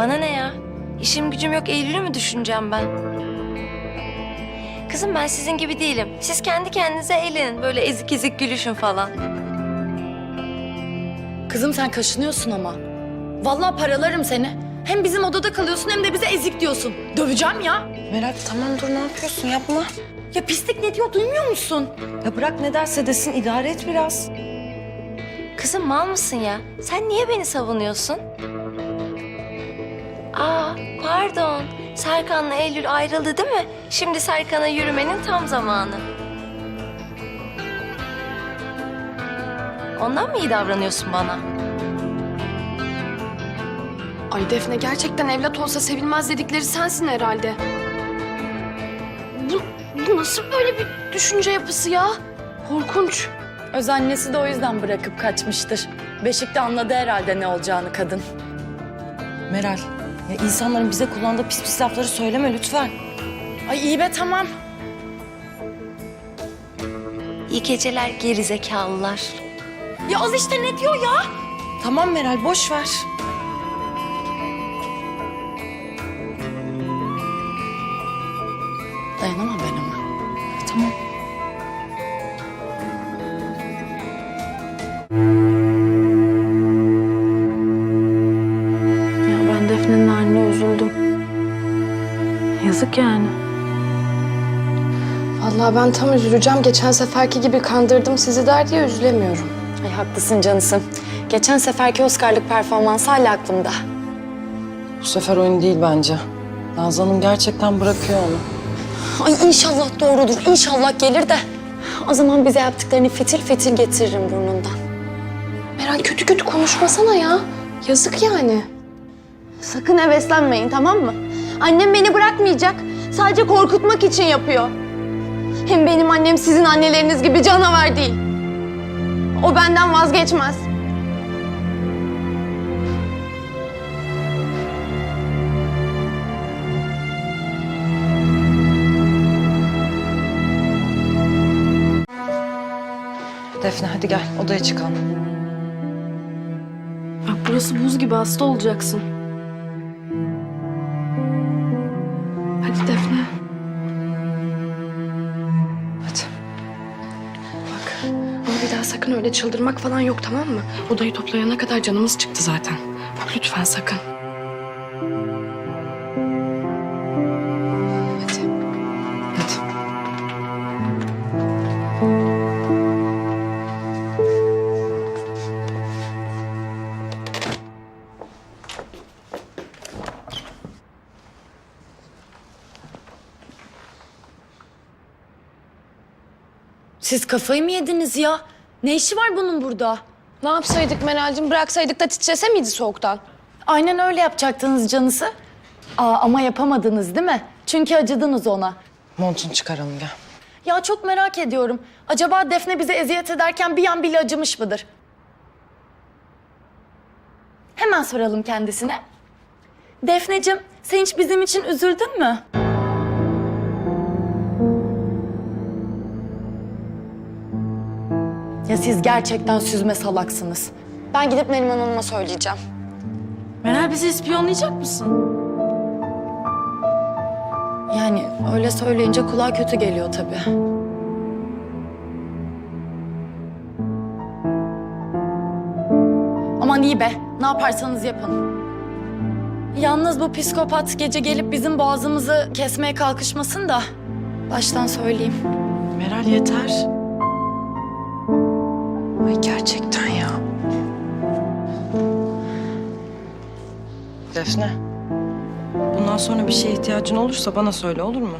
Bana ne ya? İşim gücüm yok Eylül'ü mü düşüneceğim ben? Kızım ben sizin gibi değilim. Siz kendi kendinize eğlenin. Böyle ezik ezik gülüşün falan. Kızım sen kaşınıyorsun ama. Vallahi paralarım seni. Hem bizim odada kalıyorsun hem de bize ezik diyorsun. Döveceğim ya. Meral tamam dur ne yapıyorsun yapma. Ya pislik ne diyor duymuyor musun? Ya bırak ne derse desin idare et biraz. Kızım mal mısın ya? Sen niye beni savunuyorsun? Aa pardon. Serkan'la Eylül ayrıldı değil mi? Şimdi Serkan'a yürümenin tam zamanı. Ondan mı iyi davranıyorsun bana? Ay Defne gerçekten evlat olsa sevilmez dedikleri sensin herhalde. Bu, bu nasıl böyle bir düşünce yapısı ya? Korkunç. Öz annesi de o yüzden bırakıp kaçmıştır. Beşik'te anladı herhalde ne olacağını kadın. Meral ya insanların bize kullandığı pis pis lafları söyleme lütfen. Ay iyi be tamam. İyi geceler geri zekalılar. Ya az işte ne diyor ya? Tamam Meral boş ver. Yazık yani. Vallahi ben tam üzüleceğim. Geçen seferki gibi kandırdım sizi der diye üzülemiyorum. Ay haklısın canısın. Geçen seferki Oscar'lık performansı hala aklımda. Bu sefer oyun değil bence. Nazlı Hanım gerçekten bırakıyor onu. Ay inşallah doğrudur. İnşallah gelir de. O zaman bize yaptıklarını fitil fitil getiririm burnundan. Meral kötü kötü konuşmasana ya. Yazık yani. Sakın heveslenmeyin tamam mı? Annem beni bırakmayacak. Sadece korkutmak için yapıyor. Hem benim annem sizin anneleriniz gibi canavar değil. O benden vazgeçmez. Defne hadi gel odaya çıkalım. Bak burası buz gibi hasta olacaksın. Sakın öyle çıldırmak falan yok tamam mı? Odayı toplayana kadar canımız çıktı zaten. Lütfen sakın. Hadi. Hadi. Siz kafayı mı yediniz ya? Ne işi var bunun burada? Ne yapsaydık Meral'cim? Bıraksaydık da titrese miydi soğuktan? Aynen öyle yapacaktınız canısı. Aa, ama yapamadınız değil mi? Çünkü acıdınız ona. Montunu çıkaralım gel. Ya çok merak ediyorum. Acaba Defne bize eziyet ederken bir an bile acımış mıdır? Hemen soralım kendisine. Defneciğim, sen hiç bizim için üzüldün mü? Ya siz gerçekten süzme salaksınız. Ben gidip Neriman Hanım'a söyleyeceğim. Meral bizi ispiyonlayacak mısın? Yani öyle söyleyince kulağa kötü geliyor tabii. Aman iyi be, ne yaparsanız yapın. Yalnız bu psikopat gece gelip bizim boğazımızı kesmeye kalkışmasın da baştan söyleyeyim. Meral yeter. Ay gerçekten ya. Defne. Bundan sonra bir şeye ihtiyacın olursa bana söyle olur mu?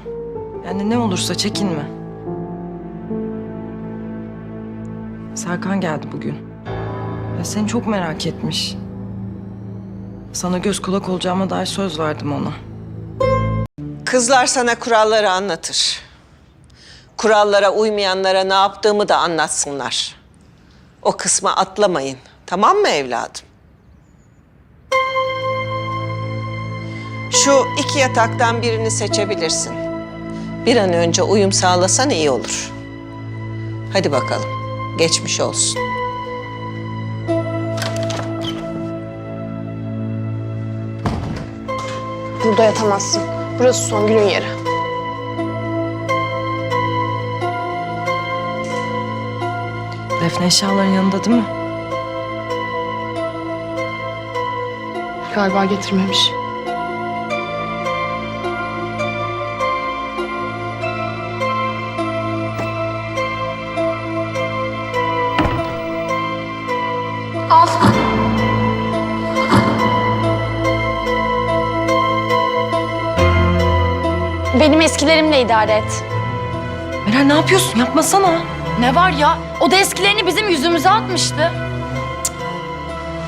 Yani ne olursa çekinme. Serkan geldi bugün. Ya seni çok merak etmiş. Sana göz kulak olacağıma dair söz verdim ona. Kızlar sana kuralları anlatır. Kurallara uymayanlara ne yaptığımı da anlatsınlar. O kısmı atlamayın. Tamam mı evladım? Şu iki yataktan birini seçebilirsin. Bir an önce uyum sağlasan iyi olur. Hadi bakalım. Geçmiş olsun. Burada yatamazsın. Burası Songül'ün yeri. Defne eşyaların yanında değil mi? Galiba getirmemiş. Benim eskilerimle idare et. Meral ne yapıyorsun? Yapmasana. Ne var ya? O da eskilerini bizim yüzümüze atmıştı. Cık.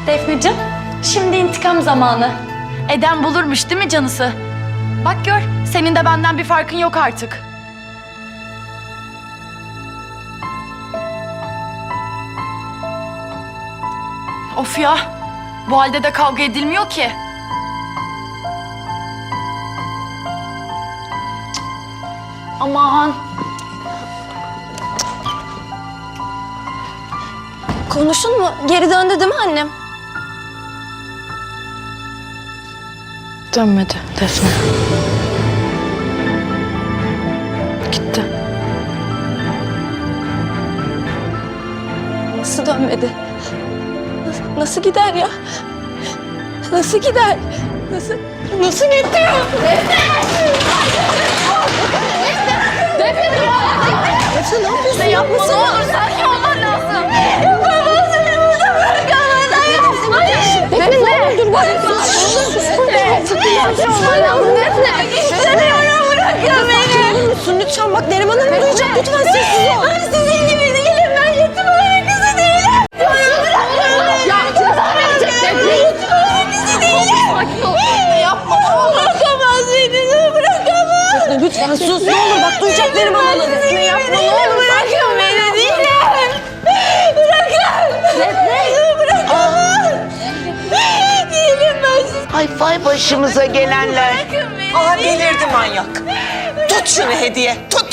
Defneciğim, şimdi intikam zamanı. Eden bulurmuş değil mi canısı? Bak gör, senin de benden bir farkın yok artık. Of ya, bu halde de kavga edilmiyor ki. Aman. Konuştun mu? Geri döndü değil mi annem? Dönmedi Defne. Gitti. Nasıl dönmedi? Nasıl, nasıl gider ya? Nasıl gider? Nasıl, nasıl gitti? Ne lütfen sus. Ne olur bak duyacak Neriman Hanım. Defne yapma ne olur. Bırakın beni değilim. Bırakın. Defne. Bırakamaz. Değilim ben siz. Ay vay başımıza gelenler. Bırakın beni. Aa delirdi manyak. Tut şunu hediye, tut.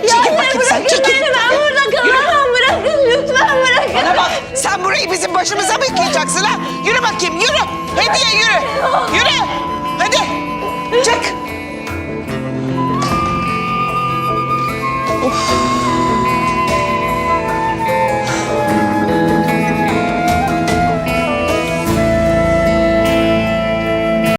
Çekil bakayım sen, çekil. Beni ben burada kalamam. Bırakın lütfen bırakın. Bana bak, sen burayı bizim başımıza mı yıkayacaksın ha? Yürü bakayım, yürü. Hediye yürü. Yürü.